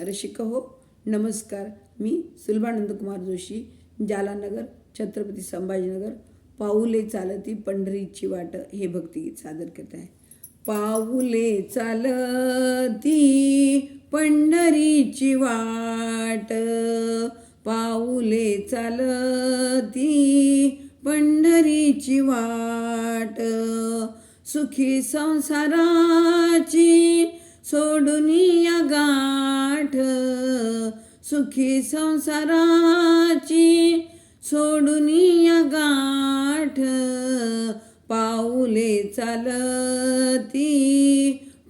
रसिक हो. नमस्कार. मी सुलभानंद कुमार जोशी जालानगर छत्रपती संभाजीनगर. पाऊले चालती पंढरीची वाट हे भक्तिगीत सादर करत आहे. पाऊले चालती पंढरीची वाट पाऊले चालती पंढरीची वाट. सुखी संसाराची सोडून गाठ. सुखी संसाराची सोडून गाठ. पाऊले चालती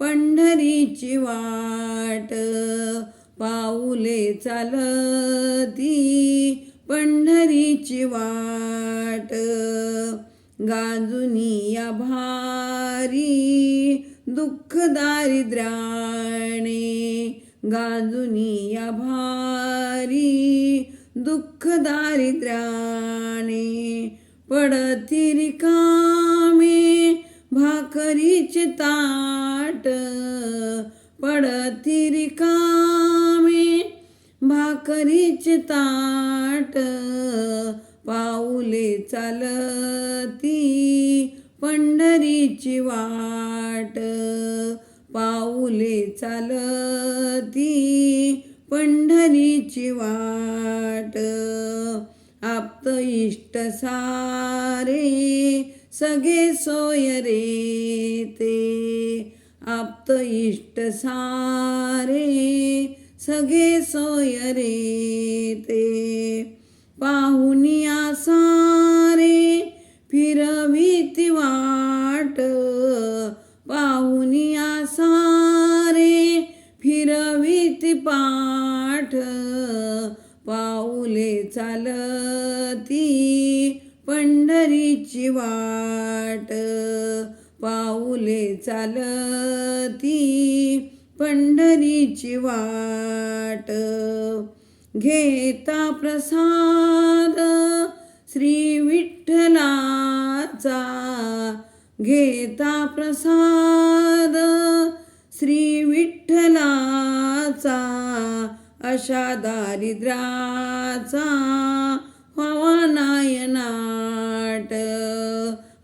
पंढरीची वाट. पाऊले चालती पंढरीची वाट. गाजुनी या भारी दुःख दारिद्र्याने गांजुनी या भारी. दुःख दारिद्र्याने पडती रिकामे भाकरीचे ताट पडती रिकामे भाकरीचे ताट पाऊले चालती पंढरीची वाट. पाऊले चालती पंढरीची वाट. आप्त इष्ट सारे सगळे सोय रे ते. आप्त इष्ट सारे सगळे सोय रे ते. पाहुनी आसा फिरवीती वाट पाहुनी सारे फिरवीती पाठ पाऊले चालती पंढरीची वाट पाऊले चालती पंढरीची वाट. घेता प्रसाद श्री विठ्ठलाचा घेता प्रसाद श्री विठ्ठलाचा अशा दारिद्राचा व्हावा नायनाट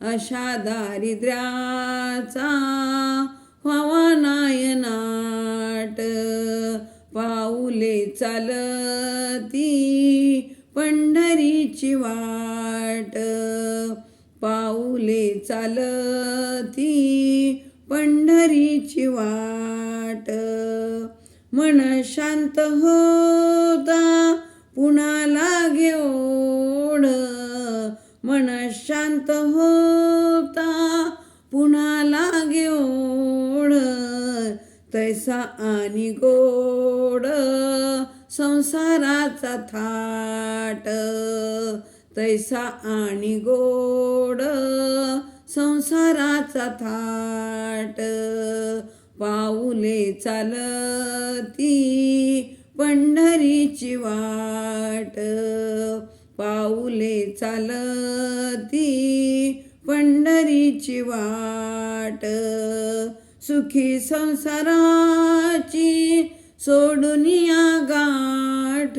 अशा दारिद्र्याचा व्हावा नायनाट पाऊले चाल वाट पाऊले चालती पंढरीची वाट. मन शांत होता पुन्हा लागे ओढ मन शांत होता पुन्हा लागे ओढ तैसा आणि गोड संसाराचा थाट. तैसा आणि गोड संसाराचा थाट. पाऊले चालती पंढरीची वाट. पाऊले चालती पंढरीची वाट. सुखी संसाराची सोडून या गाठ.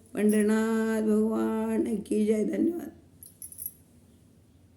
पंढरनाथ भगवान की जय धन्यवाद.